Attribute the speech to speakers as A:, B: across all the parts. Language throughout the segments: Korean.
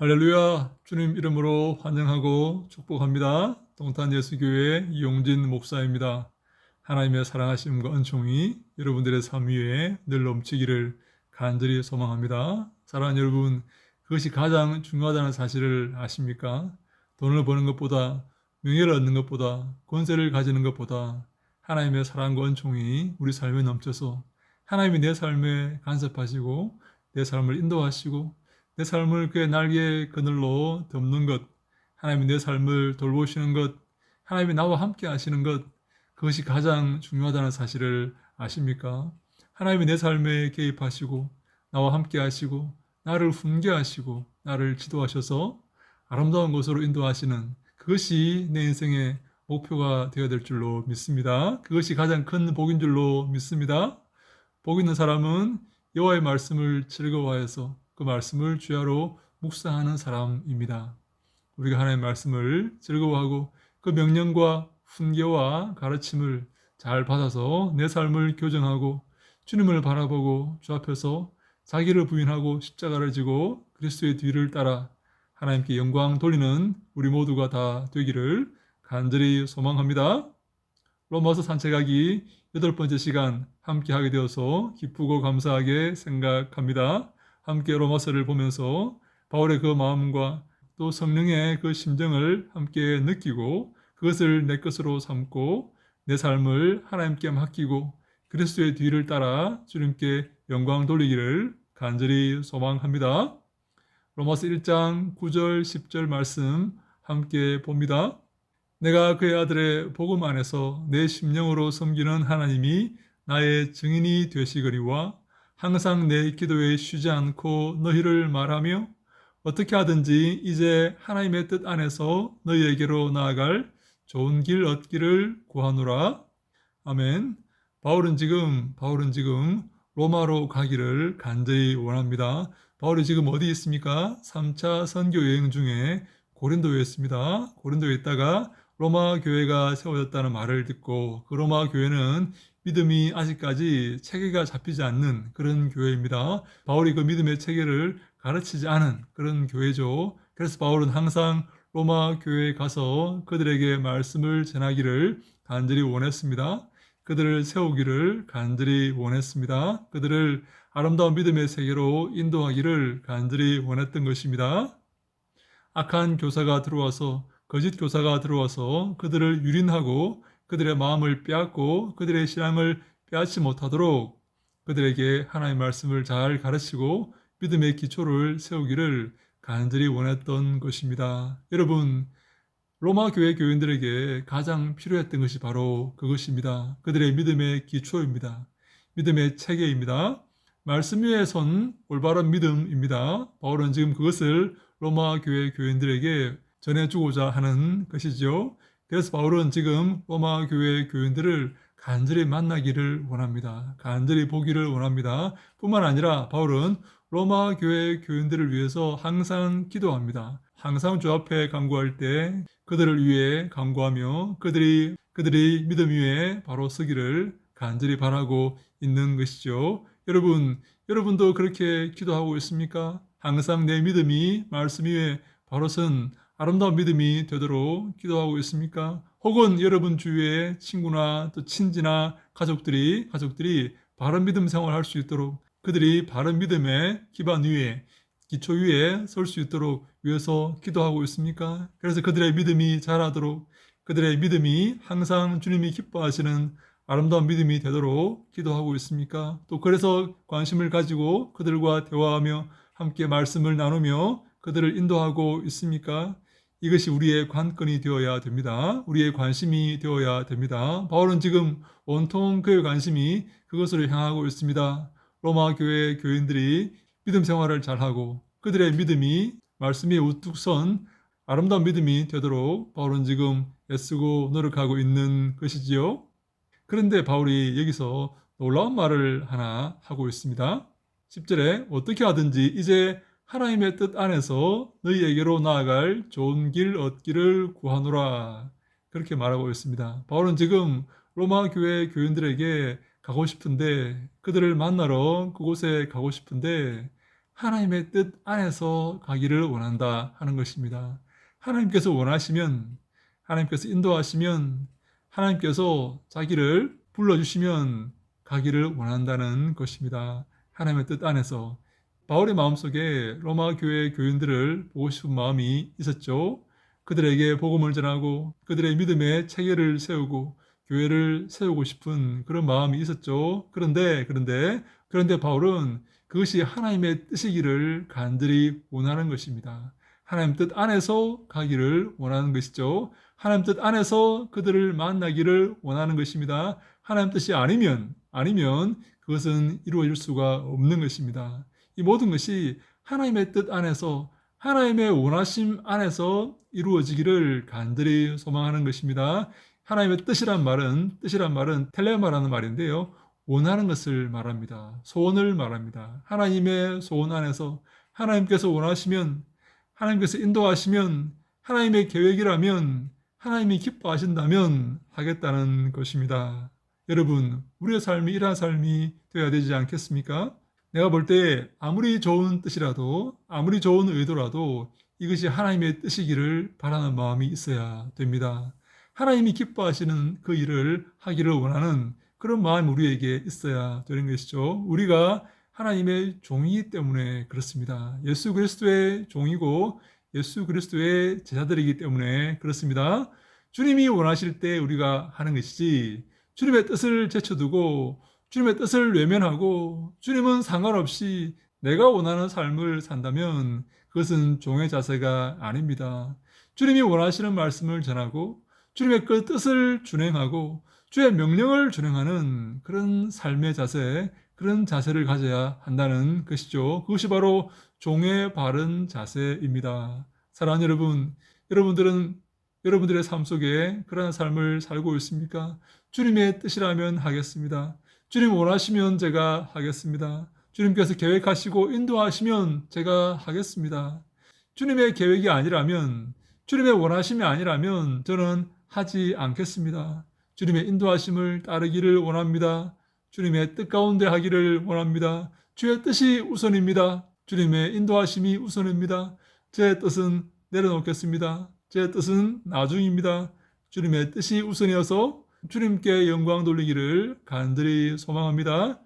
A: 할렐루야 주님 이름으로 환영하고 축복합니다. 동탄 예수교회 이용진 목사입니다. 하나님의 사랑하심과 은총이 여러분들의 삶 위에 늘 넘치기를 간절히 소망합니다. 사랑하는 여러분, 그것이 가장 중요하다는 사실을 아십니까? 돈을 버는 것보다 명예를 얻는 것보다 권세를 가지는 것보다 하나님의 사랑과 은총이 우리 삶에 넘쳐서 하나님이 내 삶에 간섭하시고 내 삶을 인도하시고 내 삶을 그의 날개 그늘로 덮는 것, 하나님이 내 삶을 돌보시는 것, 하나님이 나와 함께 하시는 것, 그것이 가장 중요하다는 사실을 아십니까? 하나님이 내 삶에 개입하시고, 나와 함께 하시고, 나를 훈계 하시고, 나를 지도하셔서 아름다운 곳으로 인도하시는 그것이 내 인생의 목표가 되어야 될 줄로 믿습니다. 그것이 가장 큰 복인 줄로 믿습니다. 복 있는 사람은 여호와의 말씀을 즐거워해서 그 말씀을 주야로 묵상하는 사람입니다. 우리가 하나님의 말씀을 즐거워하고 그 명령과 훈계와 가르침을 잘 받아서 내 삶을 교정하고 주님을 바라보고 주 앞에서 자기를 부인하고 십자가를 지고 그리스도의 뒤를 따라 하나님께 영광 돌리는 우리 모두가 다 되기를 간절히 소망합니다. 로마서 산책하기 여덟 번째 시간 함께 하게 되어서 기쁘고 감사하게 생각합니다. 함께 로마서를 보면서 바울의 그 마음과 또 성령의 그 심정을 함께 느끼고 그것을 내 것으로 삼고 내 삶을 하나님께 맡기고 그리스도의 뒤를 따라 주님께 영광 돌리기를 간절히 소망합니다. 로마서 1장 9절 10절 말씀 함께 봅니다. 내가 그의 아들의 복음 안에서 내 심령으로 섬기는 하나님이 나의 증인이 되시거니와 항상 내 기도에 쉬지 않고 너희를 말하며 어떻게 하든지 이제 하나님의 뜻 안에서 너희에게로 나아갈 좋은 길 얻기를 구하노라. 아멘. 바울은 지금 바울은 지금 로마로 가기를 간절히 원합니다. 바울이 지금 어디 있습니까? 3차 선교 여행 중에 고린도에 있습니다. 고린도에 있다가 로마 교회가 세워졌다는 말을 듣고 그 로마 교회는 믿음이 아직까지 체계가 잡히지 않는 그런 교회입니다. 바울이 그 믿음의 체계를 가르치지 않은 그런 교회죠. 그래서 바울은 항상 로마 교회에 가서 그들에게 말씀을 전하기를 간절히 원했습니다. 그들을 세우기를 간절히 원했습니다. 그들을 아름다운 믿음의 세계로 인도하기를 간절히 원했던 것입니다. 악한 교사가 들어와서 거짓 교사가 들어와서 그들을 유린하고 그들의 마음을 빼앗고 그들의 신앙을 빼앗지 못하도록 그들에게 하나님의 말씀을 잘 가르치고 믿음의 기초를 세우기를 간절히 원했던 것입니다. 여러분, 로마 교회 교인들에게 가장 필요했던 것이 바로 그것입니다. 그들의 믿음의 기초입니다. 믿음의 체계입니다. 말씀 위에 선 올바른 믿음입니다. 바울은 지금 그것을 로마 교회 교인들에게 전해주고자 하는 것이죠. 그래서 바울은 지금 로마 교회 교인들을 간절히 만나기를 원합니다. 간절히 보기를 원합니다. 뿐만 아니라 바울은 로마 교회 교인들을 위해서 항상 기도합니다. 항상 주 앞에 간구할 때 그들을 위해 간구하며 그들이 그들이 믿음 위에 바로 서기를 간절히 바라고 있는 것이죠. 여러분, 여러분도 그렇게 기도하고 있습니까? 항상 내 믿음이 말씀 위에 바로 선 아름다운 믿음이 되도록 기도하고 있습니까? 혹은 여러분 주위에 친구나 또 친지나 가족들이 가족들이 바른 믿음 생활할 수 있도록 그들이 바른 믿음의 기반 위에 기초 위에 설 수 있도록 위해서 기도하고 있습니까? 그래서 그들의 믿음이 자라도록 그들의 믿음이 항상 주님이 기뻐하시는 아름다운 믿음이 되도록 기도하고 있습니까? 또 그래서 관심을 가지고 그들과 대화하며 함께 말씀을 나누며 그들을 인도하고 있습니까? 이것이 우리의 관건이 되어야 됩니다. 우리의 관심이 되어야 됩니다. 바울은 지금 온통 그의 관심이 그것으로 향하고 있습니다. 로마 교회 교인들이 믿음 생활을 잘하고 그들의 믿음이 말씀이 우뚝 선 아름다운 믿음이 되도록 바울은 지금 애쓰고 노력하고 있는 것이지요. 그런데 바울이 여기서 놀라운 말을 하나 하고 있습니다. 10절에 어떻게 하든지 이제 하나님의 뜻 안에서 너희에게로 나아갈 좋은 길 얻기를 구하노라. 그렇게 말하고 있습니다. 바울은 지금 로마 교회 교인들에게 가고 싶은데 그들을 만나러 그곳에 가고 싶은데 하나님의 뜻 안에서 가기를 원한다 하는 것입니다. 하나님께서 원하시면, 하나님께서 인도하시면, 하나님께서 자기를 불러주시면 가기를 원한다는 것입니다. 하나님의 뜻 안에서. 바울의 마음속에 로마 교회 교인들을 보고 싶은 마음이 있었죠. 그들에게 복음을 전하고 그들의 믿음의 체계를 세우고 교회를 세우고 싶은 그런 마음이 있었죠. 그런데 그런데 그런데 바울은 그것이 하나님의 뜻이기를 간절히 원하는 것입니다. 하나님 뜻 안에서 가기를 원하는 것이죠. 하나님 뜻 안에서 그들을 만나기를 원하는 것입니다. 하나님 뜻이 아니면 아니면 그것은 이루어질 수가 없는 것입니다. 이 모든 것이 하나님의 뜻 안에서 하나님의 원하심 안에서 이루어지기를 간절히 소망하는 것입니다. 하나님의 뜻이란 말은 뜻이란 말은 텔레마라는 말인데요. 원하는 것을 말합니다. 소원을 말합니다. 하나님의 소원 안에서 하나님께서 원하시면 하나님께서 인도하시면 하나님의 계획이라면 하나님이 기뻐하신다면 하겠다는 것입니다. 여러분, 우리의 삶이 이러한 삶이 되어야 되지 않겠습니까? 내가 볼 때 아무리 좋은 뜻이라도 아무리 좋은 의도라도 이것이 하나님의 뜻이기를 바라는 마음이 있어야 됩니다. 하나님이 기뻐하시는 그 일을 하기를 원하는 그런 마음이 우리에게 있어야 되는 것이죠. 우리가 하나님의 종이기 때문에 그렇습니다. 예수 그리스도의 종이고 예수 그리스도의 제자들이기 때문에 그렇습니다. 주님이 원하실 때 우리가 하는 것이지 주님의 뜻을 제쳐두고 주님의 뜻을 외면하고 주님은 상관없이 내가 원하는 삶을 산다면 그것은 종의 자세가 아닙니다. 주님이 원하시는 말씀을 전하고 주님의 그 뜻을 준행하고 주의 명령을 준행하는 그런 삶의 자세, 그런 자세를 가져야 한다는 것이죠. 그것이 바로 종의 바른 자세입니다. 사랑하는 여러분, 여러분들은 여러분들의 삶 속에 그러한 삶을 살고 있습니까? 주님의 뜻이라면 하겠습니다. 주님 원하시면 제가 하겠습니다. 주님께서 계획하시고 인도하시면 제가 하겠습니다. 주님의 계획이 아니라면, 주님의 원하심이 아니라면 저는 하지 않겠습니다. 주님의 인도하심을 따르기를 원합니다. 주님의 뜻 가운데 하기를 원합니다. 주의 뜻이 우선입니다. 주님의 인도하심이 우선입니다. 제 뜻은 내려놓겠습니다. 제 뜻은 나중입니다. 주님의 뜻이 우선이어서 주님께 영광 돌리기를 간절히 소망합니다.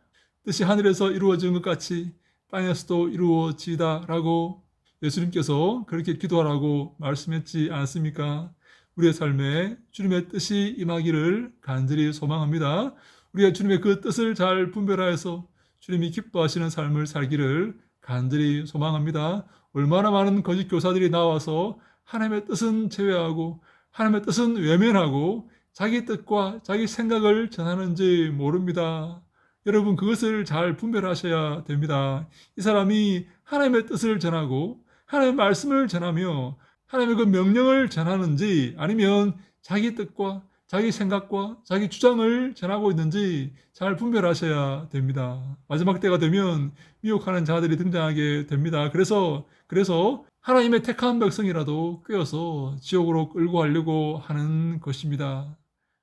A: 뜻이 하늘에서 이루어진 것 같이 땅에서도 이루어지다라고 예수님께서 그렇게 기도하라고 말씀했지 않습니까? 우리의 삶에 주님의 뜻이 임하기를 간절히 소망합니다. 우리가 주님의 그 뜻을 잘 분별하여서 주님이 기뻐하시는 삶을 살기를 간절히 소망합니다. 얼마나 많은 거짓 교사들이 나와서 하나님의 뜻은 제외하고 하나님의 뜻은 외면하고 자기 뜻과 자기 생각을 전하는지 모릅니다. 여러분 그것을 잘 분별하셔야 됩니다. 이 사람이 하나님의 뜻을 전하고 하나님의 말씀을 전하며 하나님의 그 명령을 전하는지 아니면 자기 뜻과 자기 생각과 자기 주장을 전하고 있는지 잘 분별하셔야 됩니다. 마지막 때가 되면 미혹하는 자들이 등장하게 됩니다. 그래서 그래서 하나님의 택한 백성이라도 꿰어서 지옥으로 끌고 가려고 하는 것입니다.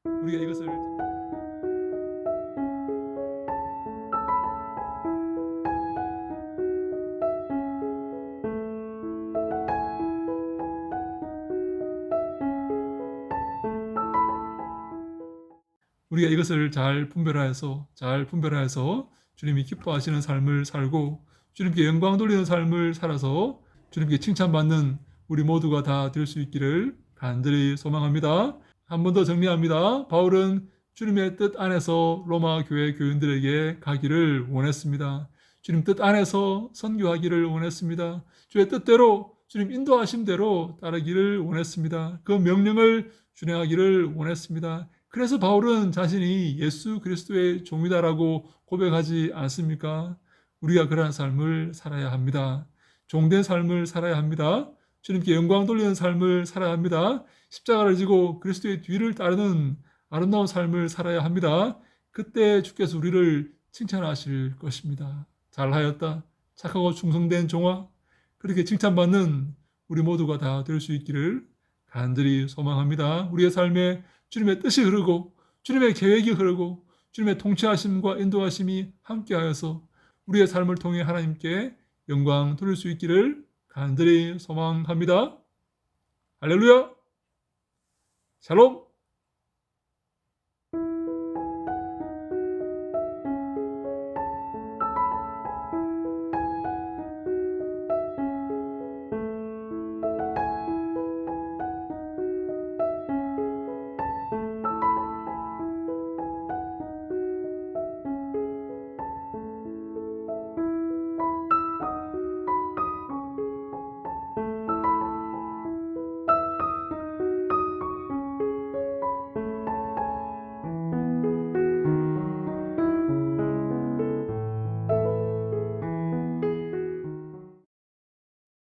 A: 우리가 이것을 우리가 이것을 잘 분별하여서 잘 분별하여서 주님이 기뻐하시는 삶을 살고 주님께 영광 돌리는 삶을 살아서 주님께 칭찬받는 우리 모두가 다 될 수 있기를 간절히 소망합니다. 한 번 더 정리합니다. 바울은 주님의 뜻 안에서 로마 교회 교인들에게 가기를 원했습니다. 주님 뜻 안에서 선교하기를 원했습니다. 주의 뜻대로 주님 인도하심대로 따르기를 원했습니다. 그 명령을 준행하기를 원했습니다. 그래서 바울은 자신이 예수 그리스도의 종이다라고 고백하지 않습니까? 우리가 그러한 삶을 살아야 합니다. 종된 삶을 살아야 합니다. 주님께 영광 돌리는 삶을 살아야 합니다. 십자가를 지고 그리스도의 뒤를 따르는 아름다운 삶을 살아야 합니다. 그때 주께서 우리를 칭찬하실 것입니다. 잘하였다. 착하고 충성된 종아. 그렇게 칭찬받는 우리 모두가 다 될 수 있기를 간절히 소망합니다. 우리의 삶에 주님의 뜻이 흐르고 주님의 계획이 흐르고 주님의 통치하심과 인도하심이 함께하여서 우리의 삶을 통해 하나님께 영광 돌릴 수 있기를 간절히 소망합니다. 할렐루야! 샬롬!